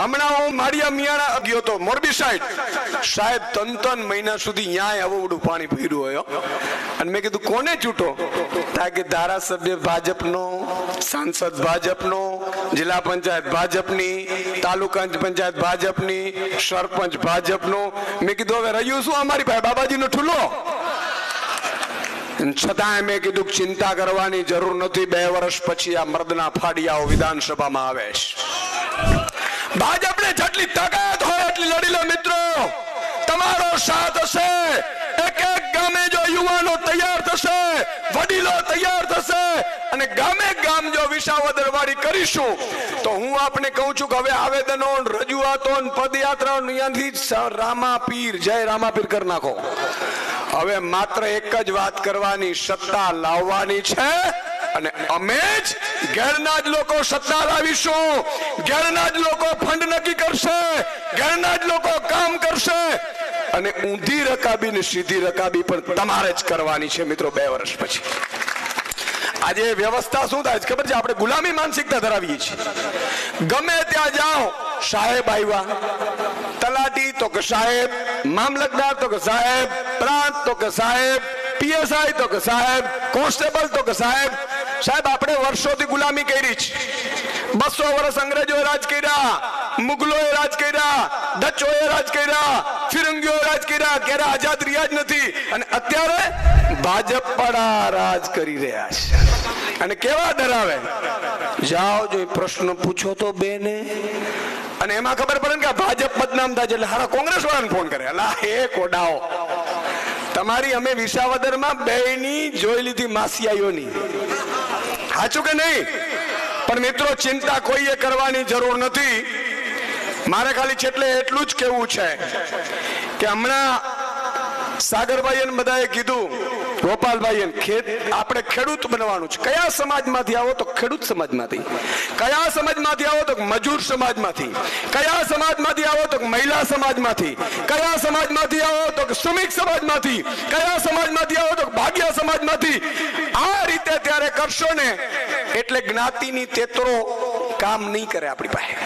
હમણાં હું માળિયા મિયાણા ગયો તો મોરબી સાઈડ. સાહેબ, ત્રણ ત્રણ મહિના સુધી ન્યાય આવડું પાણી ભર્યું હોય અને મેં કીધું, કોને ચૂંટો? કારણ કે ધારાસભ્ય ભાજપનો, સાંસદ ભાજપનો, જિલ્લા પંચાયત ભાજપની, તાલુકા પંચાયત ભાજપની, સરપંચ ભાજપનો. મેં કીધું, હવે રહ્યું શું અમારી પાસે? બાબાજીનો ઠુલો છતાંય મેં કીધું, ચિંતા કરવાની જરૂર નથી. બે વર્ષ પછી આ મર્દના ફાડિયાઓ વિધાનસભામાં આવે છે. ભાજપને જેટલી તાકાત હોય એટલી લડી લો મિત્રો. તમારો સાથ હશે. એક એક ગામે જો યુવાનો તૈયાર થશે, વડીલો તૈયાર થશે અને ગામે ગામ જો વિસાવદર વાળી કરીશું, તો હું આપને કહું છું કે હવે આવેદનો, રજૂઆતો ને અહીંયાથી રામાપીર, જય રામાપીર કરી નાખો. હવે માત્ર એક જ વાત કરવાની, સત્તા લાવવાની છે અને અમે જ ઘેરના જ લોકો સત્તા લાવીશું. ઘેરના જ લોકો ફંડ નક્કી કરશે. ઘેરના જ લોકો કામ કરશે. અને ઊંધી રકાબી ને સીધી રકાબી પણ તમારે જ કરવાની છે મિત્રો બે વર્ષ પછી. આજે વ્યવસ્થા શું થાય ખબર છે? આપણે ગુલામી માનસિકતા ધરાવીએ છીએ. ગમે ત્યાં જાઓ, સાહેબ આવ્યા. તલાટી તો કે સાહેબ, મામલતદાર તો કે સાહેબ, પ્રાંત તો કે સાહેબ, પીએસઆઈ તો કે સાહેબ, કોન્સ્ટેબલ તો કે સાહેબ સાહેબ, આપણે વર્ષોથી ગુલામી કરી છે. બસો વર્ષ અંગ્રેજોએ રાજ કર્યા, મુગલોએ રાજ કર્યા, ડચોએ રાજ કર્યા, ફિરંગીઓએ રાજ કર્યા, ક્યારે આઝાદ રહ્યા જ નથી. અને અત્યારે ભાજપ પડા રાજ કરી રહ્યા છે. અને કેવા ડરાવે? જાઓ જો પ્રશ્ન પૂછો તો બેને. અને એમાં ખબર પડે ને કે ભાજપ બદનામ થાય છે, એટલે હારા કોંગ્રેસ વાળાને ફોન કરે. અલા, હે કોડાઓ. તમારી અમે વિસાવદરમાં ની જોઈ લીધી માસિયાઈઓની સાચું કે નહીં? પણ મિત્રો, ચિંતા કોઈએ કરવાની જરૂર નથી. મારે ખાલી છેટલે એટલું જ કેવું છે કે હમણાં સાગરભાઈ બધાએ કીધું ગોપાલભાઈ ખેત, આપણે ખેડૂત બનવાનું છે. કયા સમાજમાંથી આવો તો ખેડૂત સમાજમાંથી. કયા સમાજમાંથી આવો તો મજૂર સમાજમાંથી. કયા સમાજમાંથી આવો તો મહિલા સમાજમાંથી. કયા સમાજમાંથી આવો તો શ્રમિક સમાજમાંથી. કયા સમાજમાંથી આવો તો ભાગ્ય સમાજમાંથી. આ રીતે ત્યારે કરશો ને, એટલે જ્ઞાતિની તેતરો કામ નહીં કરે આપણી પાસે.